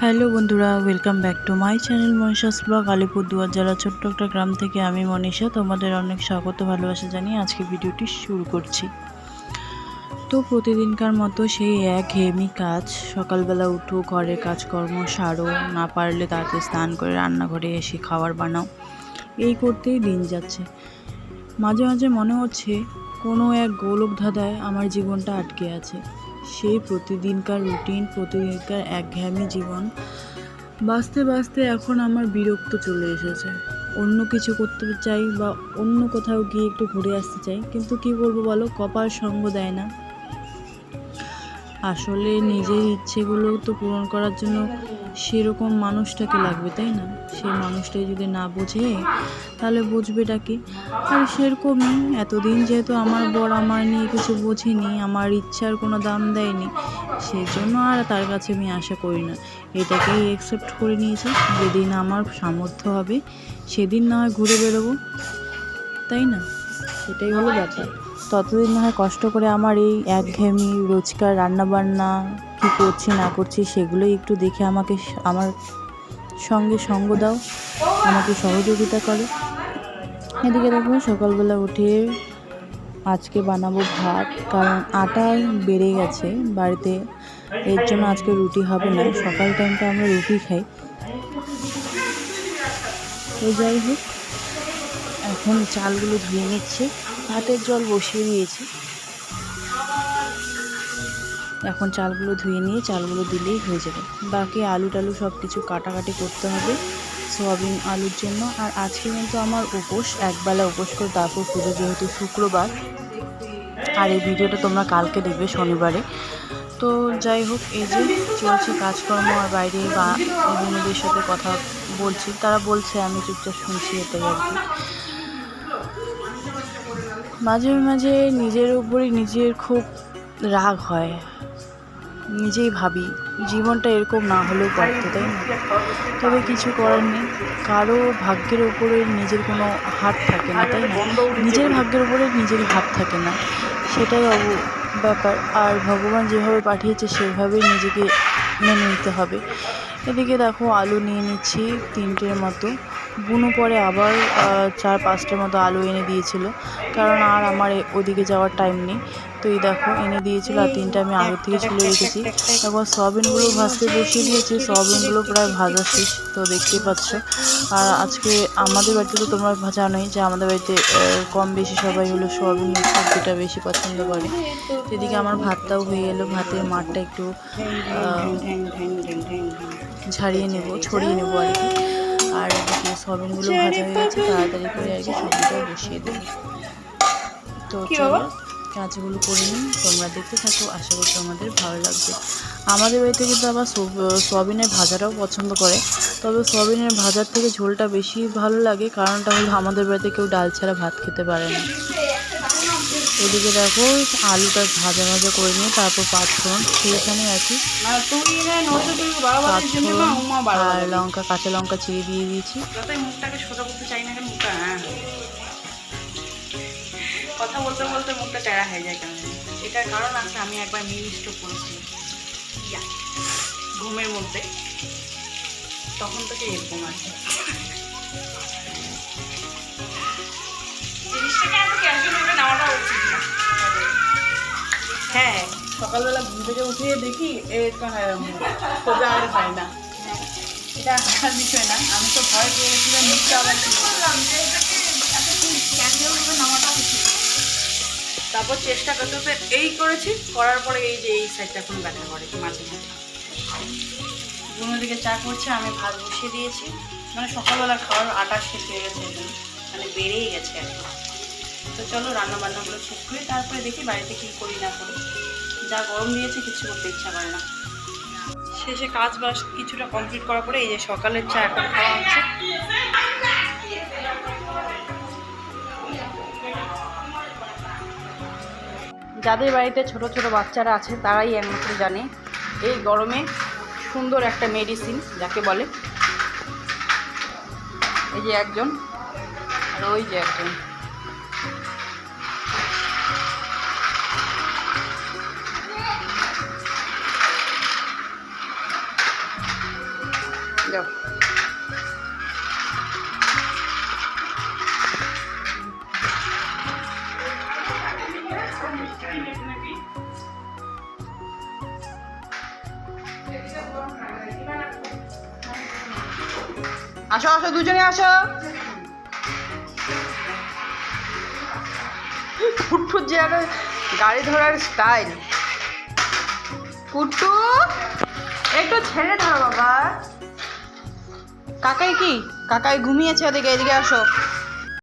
Hello বন্ধুরা welcome back to my channel Manisha's blog Alipurduar জেলা, ছোট্ট একটা গ্রাম থেকে আমি মনীষা, তোমাদের অনেক স্বাগত, ভালোবাসা জানিয়ে আজকে ভিডিওটি শুরু করছি। তো প্রতিদিনকার মতো সেই এক হেমি কাজ, সকালবেলা উঠো ঘরের কাজকর্ম সারো, না পারলে তাড়াতাড়ি স্নান করে রান্নাঘরে এসে খাবার বানাও, এই করতেই দিন যাচ্ছে। মাঝে মাঝে মনে হচ্ছে কোনো এক গোলক ধাঁধায় আমার জীবনটা আটকে আছে। সেই প্রতিদিনকার রুটিন, প্রতিদিনকার একঘেয়েমি জীবন। বাঁচতে বাঁচতে এখন আমার বিরক্ত চলে এসেছে। অন্য কিছু করতে চাই বা অন্য কোথাও গিয়ে একটু ঘুরে আসতে চাই, কিন্তু কি বলব বলো, কপাল সঙ্গ দেয় না। আসলে নিজের ইচ্ছেগুলো তো পূরণ করার জন্য সেরকম মানুষটাকে লাগবে, তাই না? সেই মানুষটাই যদি না বোঝে, তাহলে বুঝবেটা কি? আর সেরকমই, এতদিন যেহেতু আমার বর আমার নিয়ে কিছু বোঝেনি, আমার ইচ্ছার কোনো দাম দেয়নি সেই জন্য আর তার কাছে আমি আশা করি না। এটাকেই অ্যাকসেপ্ট করে নিয়েছি, যেদিন আমার সামর্থ্য হবে, সেদিন না হয় ঘুরে বেরোবো তাই না? সেটাই হলো ব্যাপার। ততদিন না হয় কষ্ট করে আমার এই একঘেয়েমি রোজকার রান্নাবান্না কী করছি, না করছি, সেগুলোই একটু দেখে আমাকে আমার সঙ্গে সঙ্গ দাও, আমাকে সহযোগিতা করো। এদিকে দেখো সকালবেলা উঠে আজকে বানাবো ভাত, কারণ আটা বেড়ে গেছে বাড়িতে, এর জন্য আজকে রুটি হবে না, সকাল টাইমটা আমরা রুটি খাই। তো যাই হোক, এখন চালগুলো ধুয়ে নিচ্ছে। ভাতের জল বসিয়ে দিয়েছি এখন চালগুলো ধুয়ে নিয়ে চালগুলো দিলেই হয়ে যাবে। বাকি আলু টালু সব কিছু কাটাকাটি করতে হবে সোয়াবিন আলুর জন্য। আর আজকে কিন্তু আমার উপোস, একবেলা উপোস করে তারপর পুজো, যেহেতু শুক্রবার। আর এই ভিডিওটা তোমরা কালকে দেখবে শনিবারে। তো যাই হোক, এই যে চলছে কাজকর্ম আর বাইরে বা বন্ধুদের সাথে কথা বলছি। তারা বলছে, আমি চুপচাপ শুনছি এটাই আর কি। মাঝে মাঝে নিজের উপরই নিজের খুব রাগ হয়। নিজেই ভাবি, জীবনটা এরকম না হলেও পারতো, তাই না? তবে কিছু করার নেই। কারও ভাগ্যের উপরে নিজের কোনো হাত থাকে না, তাই না? নিজের ভাগ্যের উপরে নিজের হাত থাকে না। সেটাই ব্যাপার। আর ভগবান যেভাবে পাঠিয়েছে, সেভাবেই নিজেকে মেনে নিতে হবে। এদিকে দেখো, আলু নিয়ে নিচ্ছি তিনটের মতো। বুনো পরে আবার চার পাঁচটার মতো আলু এনে দিয়েছিল। কারণ আর আমার ওদিকে যাওয়ার টাইম নেই। তো এই দেখো, এনে দিয়েছিল আর তিনটা আমি আগে থেকে ছুলে রেখেছি। তারপর সয়াবিনগুলো ভাজতে বসিয়ে দিয়েছি। সয়াবিনগুলো প্রায় ভাজা শেষ, তো দেখতেই পাচ্ছ। আর আজকে আমাদের বাড়িতে তো তোমরা জানোই যে আমাদের বাড়িতে কম বেশি সবাই হলো সয়াবিন সবজিটা বেশি পছন্দ করে। এদিকে আমার ভাতটাও হয়ে এলো। ভাতের মাঠটা একটু ঝাড়িয়ে নেব, ছড়িয়ে নেব আর কি। আর এদিকে সয়াবিনগুলো ভাজা হয়ে গেছে তাড়াতাড়ি করে আর কি সবজিটা বসিয়ে দেবো। তো চলো কাজগুলো করে নিন তোমরা দেখতে থাকো আশা করি আমাদের ভালো লাগবে। আমাদের বাড়িতে কিন্তু আবার সোয়াবিনের ভাজাটাও পছন্দ করে। তবে সোয়াবিনের ভাজার থেকে ঝোলটা বেশি ভালো লাগে কারণটা হলো আমাদের বাড়িতে কেউ ডাল ছাড়া ভাত খেতে পারে না। এদিকে দেখো আলুটা ভাজা ভাজা করে নিয়ে তারপর পাঁচফোড়ন সেইখানে পাঁচফোড়ন আর লঙ্কা কাঁচা লঙ্কা চিড়ে দিয়ে দিয়েছি। মুখটাকে সোজা করতে চাই না মুখটা হ্যাঁ। কথা বলতে বলতে মুখটা টেরা হয়ে যায় কেন। এটার কারণ আছে আমি একবার মিনি স্ট্রোক করেছি ঘুমের মধ্যে। তখন থেকে এরকম আছে হ্যাঁ। সকালবেলা ঘুম থেকে উঠিয়ে দেখি এটা সোজা আর হয় না। এটা হাসার বিষয় না। আমি তো ভয় পেয়ে গেছিলাম মুখটা আবার তারপর চেষ্টা করতে করতে এই করেছি করার পরে এই যে এই সাইডটা এখন ব্যথা করে মাঝে মাঝে ঘুমের দিকে চা করছে আমি ভাত বসিয়ে দিয়েছি। মানে সকালবেলা খাওয়ার আটা শেষ হয়ে গেছে মানে বেড়েই গেছে আর কি। তো চলো রান্না বান্নাগুলো শেষ করি, তারপরে দেখি বাড়িতে কী করি না করি। যা গরম দিয়েছে কিছু করতে ইচ্ছা করে না। শেষে কাজ বাস কিছুটা কমপ্লিট করার পরে এই যে সকালের চা এখন খাওয়া হচ্ছে। যাদের বাড়িতে ছোট ছোট বাচ্চারা আছে, তারাই একমাত্র জানে এই গরমে সুন্দর একটা মেডিসিন যাকে বলে। এই যে একজন, আর ওই যে একজন। আসো আসো, দুজনে আসো। ফুটফুট যে একটা গাড়ি ধরার স্টাইল ফুটু একটু ছেড়ে ধরো বাবা। কাকাই কি? কাকাই ঘুমিয়েছে ওদিকে, এদিকে আসো।